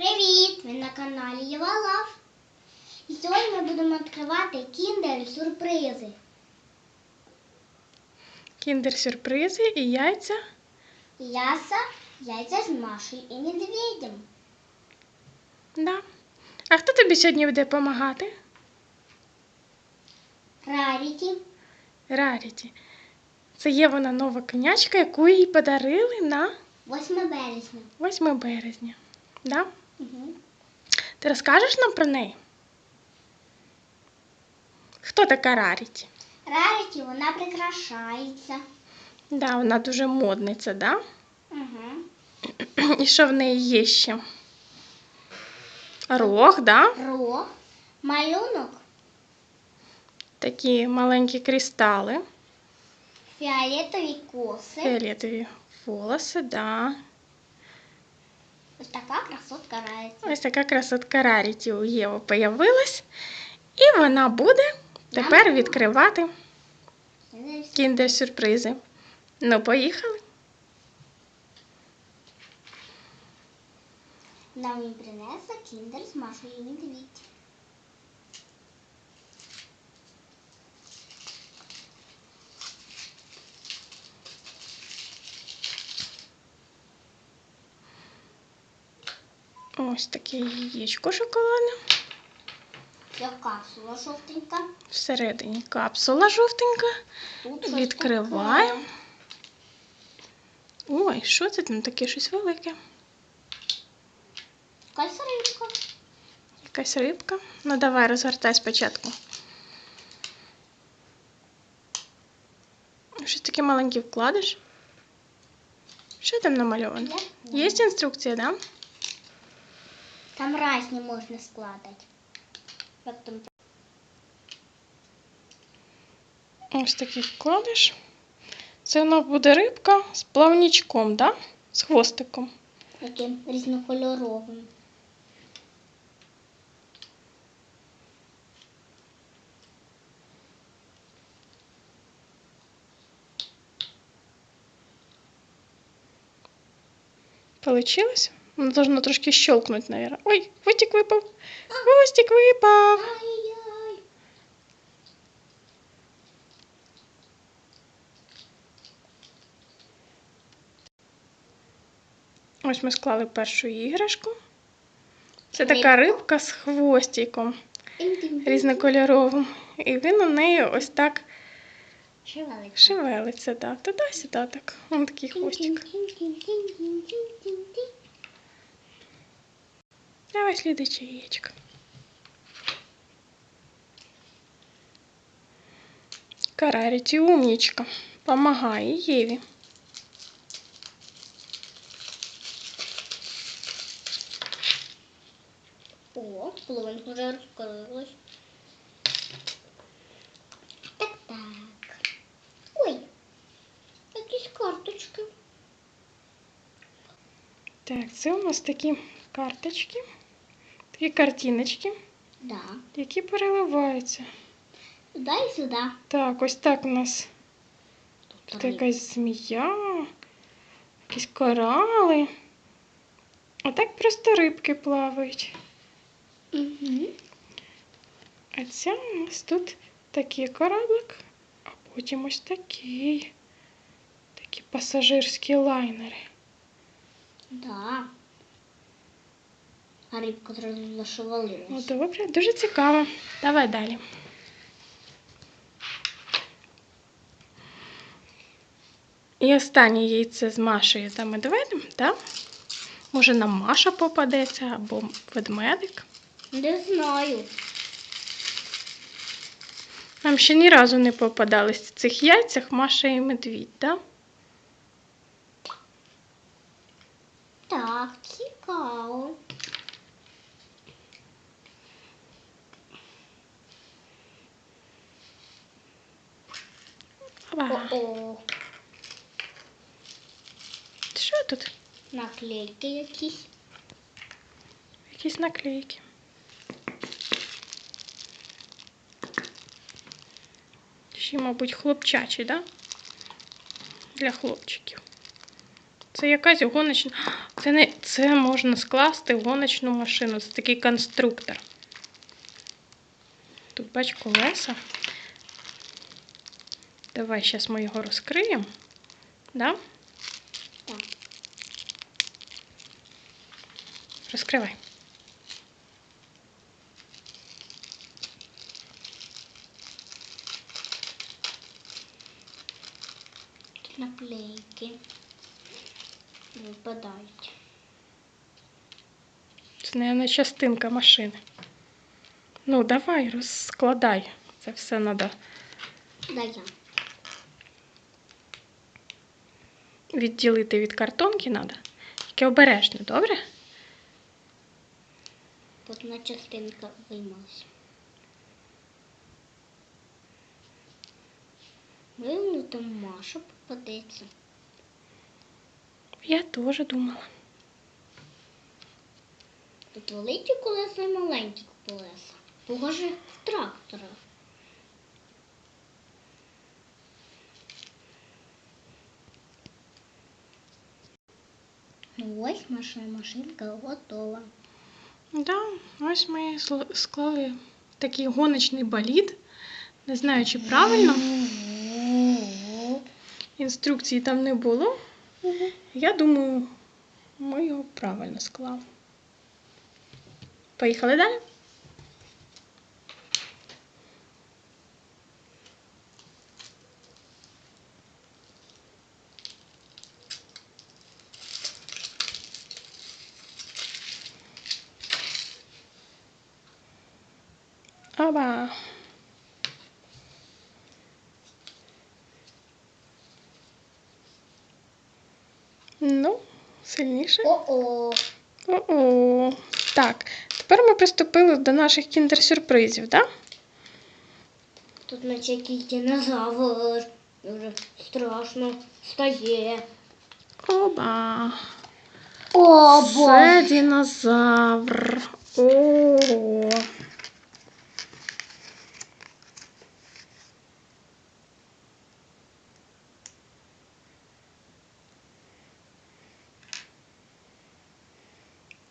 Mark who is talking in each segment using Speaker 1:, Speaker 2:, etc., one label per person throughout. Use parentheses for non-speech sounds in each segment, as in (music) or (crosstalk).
Speaker 1: Привіт! Ви на каналі Єва Лав. І сьогодні ми будемо відкривати кіндер сюрпризи.
Speaker 2: Кіндер-сюрпризи і яйця.
Speaker 1: Яса, яйця з Машею і медведем.
Speaker 2: Да. А хто тобі сьогодні буде допомагати?
Speaker 1: Раріті.
Speaker 2: Раріті. Це є вона нова конячка, яку їй подарили на
Speaker 1: 8 березня.
Speaker 2: 8 березня. Да?
Speaker 1: Угу.
Speaker 2: Ти розкажеш нам про неї? Хто така Раріті?
Speaker 1: Раріті вона прикрашається.
Speaker 2: Да, вона дуже модниця, да?
Speaker 1: Угу.
Speaker 2: І що в неї є ще? Рог, да?
Speaker 1: Рог, малюнок,
Speaker 2: Такі маленькі кристали,
Speaker 1: фіолетові коси.
Speaker 2: фіолетові волоси, да.
Speaker 1: Ось така красотка Раріті.
Speaker 2: Ось така красотка Раріті у Єви появилась. І вона буде тепер відкривати кіндер-сюрпризи. Ну, поїхали.
Speaker 1: Нам принесла кіндер з Машею і
Speaker 2: Ось таке яєчко шоколадне.
Speaker 1: Це капсула жовтенька.
Speaker 2: Всередині капсула жовтенька.
Speaker 1: Тут
Speaker 2: Відкриваємо. Ой, що це там таке щось велике?
Speaker 1: Якась рибка.
Speaker 2: Якась рибка. Ну давай розгортай спочатку. Щось таке маленьке вкладиш. Що там намальовано?
Speaker 1: Є?
Speaker 2: Є інструкція, да?
Speaker 1: Там разні можна складати. Як там
Speaker 2: Ось такий вкладиш. Це вона буде рибка з плавнічком, да? З хвостиком.
Speaker 1: таким різнокольоровим.
Speaker 2: Получилось? Должно трошки щелкнуть, наверное. Ой, хвостик випав. Хвостик випав. Ось ми склали першу іграшку. Це така рибка з хвостиком різнокольоровим. І він у неї ось так
Speaker 1: Шевелиться.
Speaker 2: шевелиться, да. туди-сюди так. Ось такий хвостик.
Speaker 1: Тин-тин-тин-тин-тин-тин-тин.
Speaker 2: Давай слідуюче яєчко. Караріті умнічка. Помагає Єві.
Speaker 1: О, половинка вже розкрилась. Так, так. Ой, якісь карточки.
Speaker 2: Так, це у нас такі карточки, такі картиночки,
Speaker 1: Да.
Speaker 2: які переливаються.
Speaker 1: Туди і сюди.
Speaker 2: Так, ось так у нас
Speaker 1: Тут
Speaker 2: Тут якась змія, якісь корали. А так просто рибки плавають.
Speaker 1: Мгм.
Speaker 2: А ця у нас тут такий кораблик, а потім ось такий. Такі пасажирські лайнери.
Speaker 1: Да. А рибка одразу
Speaker 2: Ну,
Speaker 1: зашевелилась.
Speaker 2: добре, дуже цікаво. Давай далі. І останнє яйце з Машею та медведем, так? Може нам Маша попадеться або ведмедик.
Speaker 1: Не знаю.
Speaker 2: Нам ще ні разу не попадались в цих яйцях Маша і медвідь, так?
Speaker 1: Так, цікаво. О-о.
Speaker 2: Що тут?
Speaker 1: Наклейки якісь.
Speaker 2: Якісь наклейки. Ще, мабуть, хлопчачі, да? Для хлопчиків. Це якась гоночна. Це не це можна скласти в гоночну машину. Це такий конструктор. Тут бач колеса. Давай зараз ми його розкриємо. Да?
Speaker 1: Так.
Speaker 2: Розкривай.
Speaker 1: Тут наклейки. Випадають.
Speaker 2: Це, мабуть, частинка машини. Ну, давай, розкладай. Це все треба
Speaker 1: Да я.
Speaker 2: Відділити від картонки треба. Тільки обережно, добре?
Speaker 1: Одна частинка виймалася. Вивну там Маша попадеться.
Speaker 2: Я теж думала.
Speaker 1: Тут великі колеса і маленькі колеса. Похоже в трактора. Ну ось наша машинка готова.
Speaker 2: Да, ось ми склали такий гоночний болід. Не знаю, чи правильно. Інструкції там не було. Я думаю, ми його правильно склали. Поїхали далі? Оба. Ну, сильніше.
Speaker 1: О-о.
Speaker 2: О-о. Так, тепер ми приступили до наших кіндер-сюрпризів, так? Да?
Speaker 1: Тут наче якийсь динозавр. Дуже страшно стає.
Speaker 2: Оба.
Speaker 1: О,
Speaker 2: Це динозавр. О.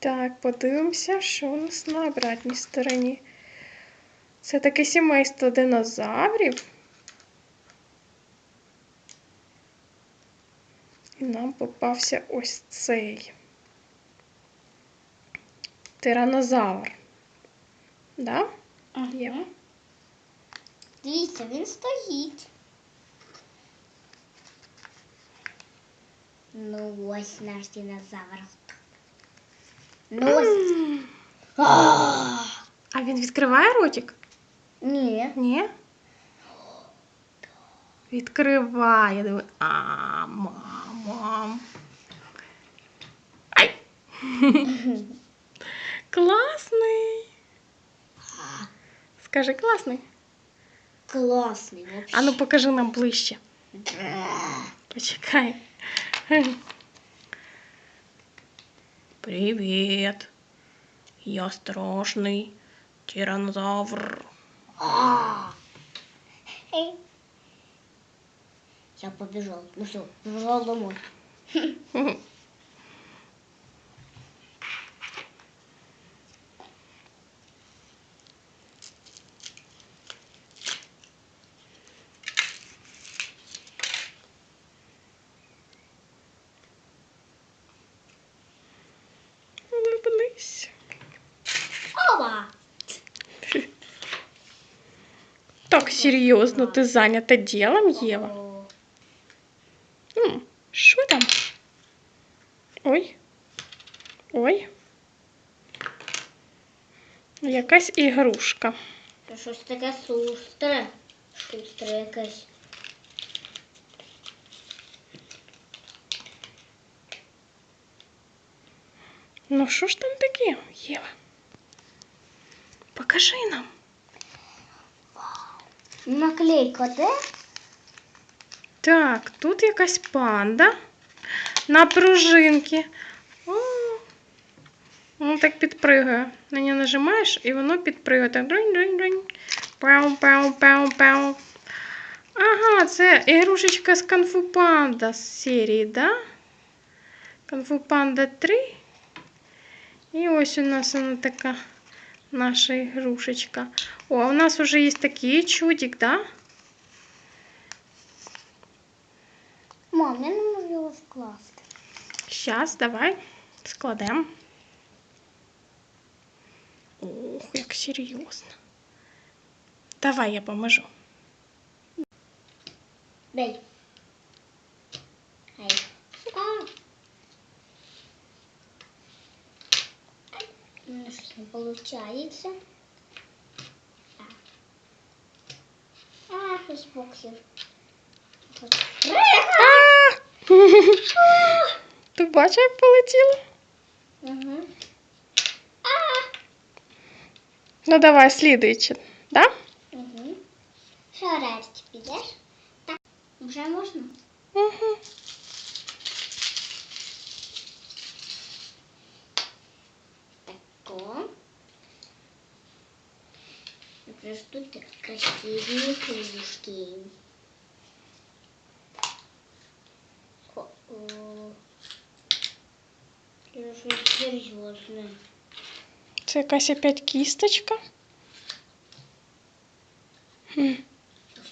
Speaker 2: Так, подивимося, що у нас на обратній стороні. Це таке сімейство динозаврів. І нам попався ось цей тиранозавр. Да? Є.
Speaker 1: Дивіться, він стоїть. Ну ось наш динозавр. Ну ось.
Speaker 2: М.
Speaker 1: А!
Speaker 2: А він відкриває ротик?
Speaker 1: Ні.
Speaker 2: Ні? Відкриває. Диви. А, мам, мам. Ай! (laughs) класний. Скажи, класний.
Speaker 1: Класний вообще.
Speaker 2: А ну покажи нам ближче. Почекай. Привіт. Я страшний тиранозавр.
Speaker 1: Я побежал. Ну все, побежал домой. (laughs)
Speaker 2: Так серйозно, ти зайнята ділом, Єва.
Speaker 1: О,
Speaker 2: М, Що там? Ой. Ой. Якась ігрушка.
Speaker 1: Це щось таке шустре. Шустре якесь.
Speaker 2: Ну що ж там таке, Єва? Покажи нам.
Speaker 1: Наклейка, де?
Speaker 2: Так, тут якась панда на пружинки. О, воно так підпригує. На нього нажимаєш і воно підпригує. Так, дринь-дринь-дринь. Пау, пау, пау, пау. Ага, це ігрушечка з Кунг-фу панда з серії, да? Кунг-фу панда 3. І ось у нас вона така наша ігрушечка. О, а у нас уже є такий чудик, да?
Speaker 1: Мам, я не можу його скласти.
Speaker 2: Щас, давай складемо. Ох, як серйозно. Давай я поможу.
Speaker 1: Дай. Ай. А. У мене щось не виходить. А, а щось боксів.
Speaker 2: Ти бачиш, як полетіло?
Speaker 1: Угу.
Speaker 2: Ну давай, слідуючи. Да?
Speaker 1: Угу. Що решті підеш? Так. Вже можна?
Speaker 2: Угу.
Speaker 1: Наприклад, тут так красиві кружки. О-о. Це щось серйозне.
Speaker 2: Це якась опять кісточка. Хм.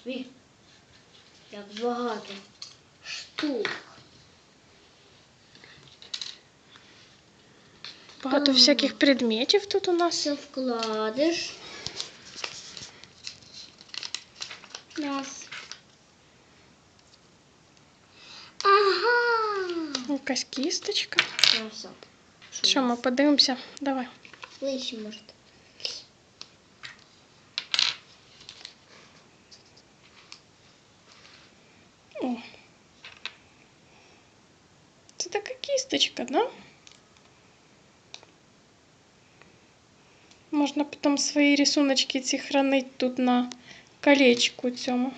Speaker 1: Собі. Як багато штук.
Speaker 2: Багато
Speaker 1: Так.
Speaker 2: всяких предметів тут у нас.
Speaker 1: Все вкладеш. Раз. Ага.
Speaker 2: Якась кісточка.
Speaker 1: Краса.
Speaker 2: Що ми подивимося? Давай.
Speaker 1: Ближче, може.
Speaker 2: О. Це така кісточка, да? Можна потім свої рисуночки ці хранити тут на Колечку цьому.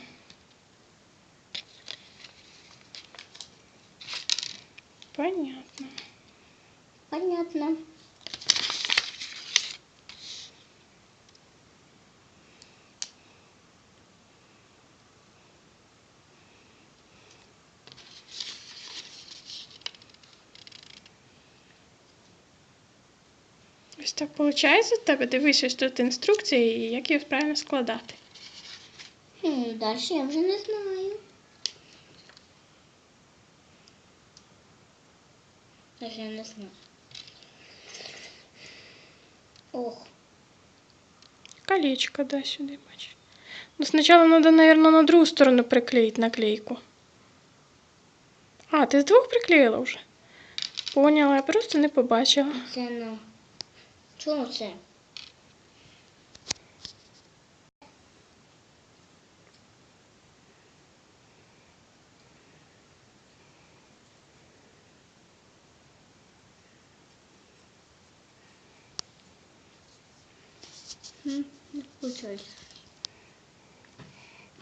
Speaker 2: Понятно.
Speaker 1: Понятно.
Speaker 2: Ось так виходить у тебе. Дивись, ось тут інструкція і як її правильно складати.
Speaker 1: Далі я вже не знаю. Даже я не знаю. Ох.
Speaker 2: Колечко, да, сюди бачиш. Ну, спочатку треба, наверное, на другу сторону приклеїти наклейку. А, ти з двох приклеїла вже? Поняла, я просто не побачила.
Speaker 1: Це на. Чому це?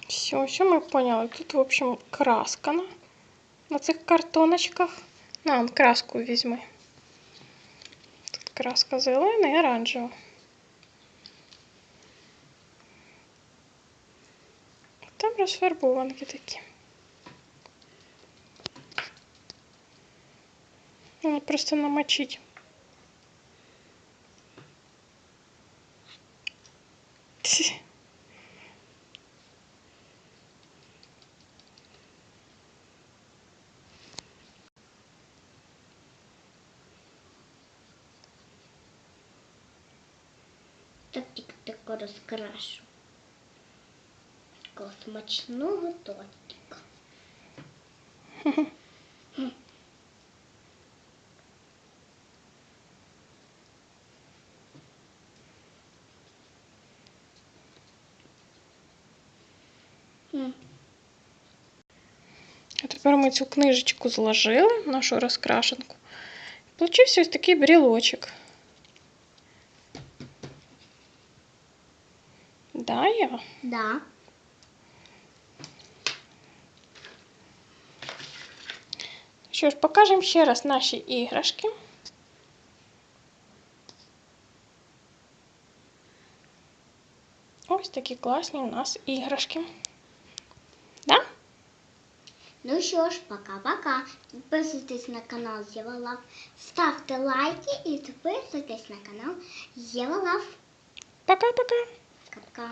Speaker 2: Все, все ми поняли. Тут, в общем, краска на, на цих картоночках. На, краску візьми. Тут краска зелена і оранжева. Там розфарбованки такі. Треба просто намочить. Ть.
Speaker 1: Так тільки тако розкрашу. Такого смачного тортика.
Speaker 2: А тепер ми цю книжечку зложили, нашу розкрашенку. Получився ось такий брілочок. Да,
Speaker 1: Да.
Speaker 2: Що ж, покажемо ще раз наші іграшки. Ось такі класні у нас іграшки. Да?
Speaker 1: Ну що ж, пока-пока. Підписуйтесь на канал Єва Лав. Ставте лайки і підписуйтесь на канал Єва Лав.
Speaker 2: Пока-пока.
Speaker 1: Пока.